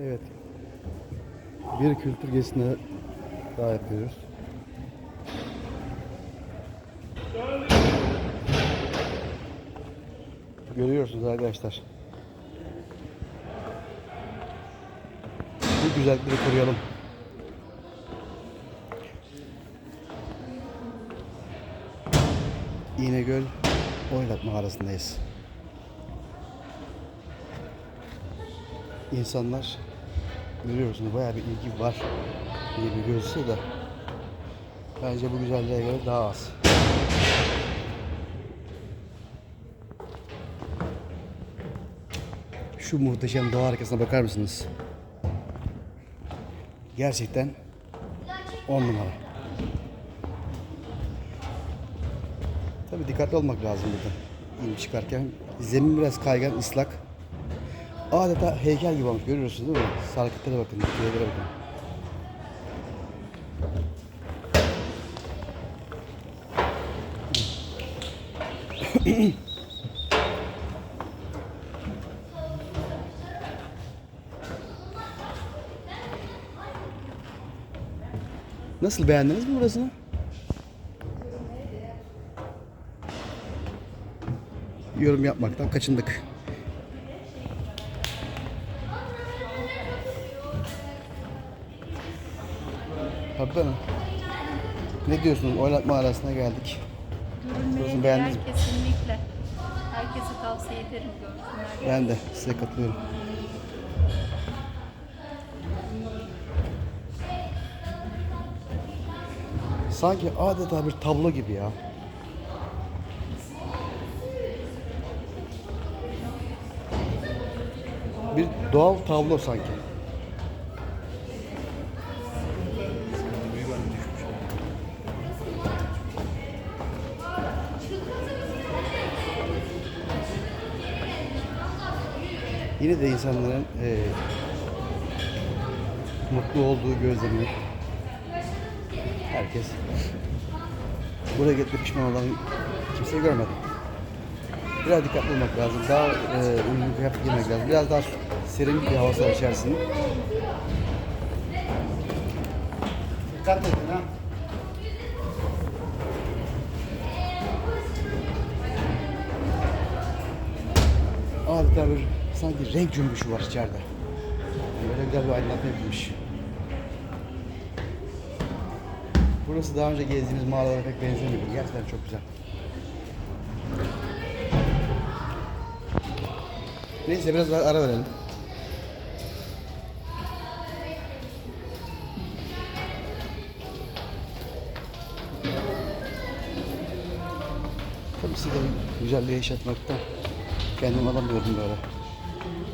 Evet. Bir kültür gezisine daha yapıyoruz. Görüyorsunuz arkadaşlar. Bu güzellikleri koruyalım. İnegöl Oylak mağarasındayız. İnsanlar görüyorsunuz bayağı bir ilgi var gibi gözükse de bence bu güzelliğe göre daha az. Şu muhteşem doğa harikasına bakar mısınız? Gerçekten 10 numara. Tabii dikkatli olmak lazım burada. İnip çıkarken. Zemin biraz kaygan, ıslak. Adeta heykel gibi olmuş. Görüyorsunuz değil mi? Sarkıtlara bakın, dikelere bakın. Nasıl beğendiniz mi burasını? Yorum yapmaktan kaçındık. Tabii mi? Ne diyorsunuz? Oynatma arasına geldik. Değer beğendiniz mi? kesinlikle. Herkese tavsiye ederim görsünler. Ben de size katılıyorum. Sanki adeta bir tablo gibi ya. Bir doğal tablo sanki. Yine de insanların eee, mutlu olduğu gözleniyor. Herkes buraya getirip pişman olan kimseyi görmedim. Biraz dikkatli olmak lazım. Daha eee uygun kıyafet giymek lazım. Biraz daha serin bir havası içerisinde. Dikkat edin ha. Adeta bir sanki renk cümbüşü var içeride. Yani böyle güzel bir aydınlatma yapılmış. Burası daha önce gezdiğimiz mağaralara pek benzemiyor. Gerçekten çok güzel. Neyse biraz ara verelim. Tabii size güzelliği yaşatmaktan kendimi alamıyordum böyle. Mm-hmm.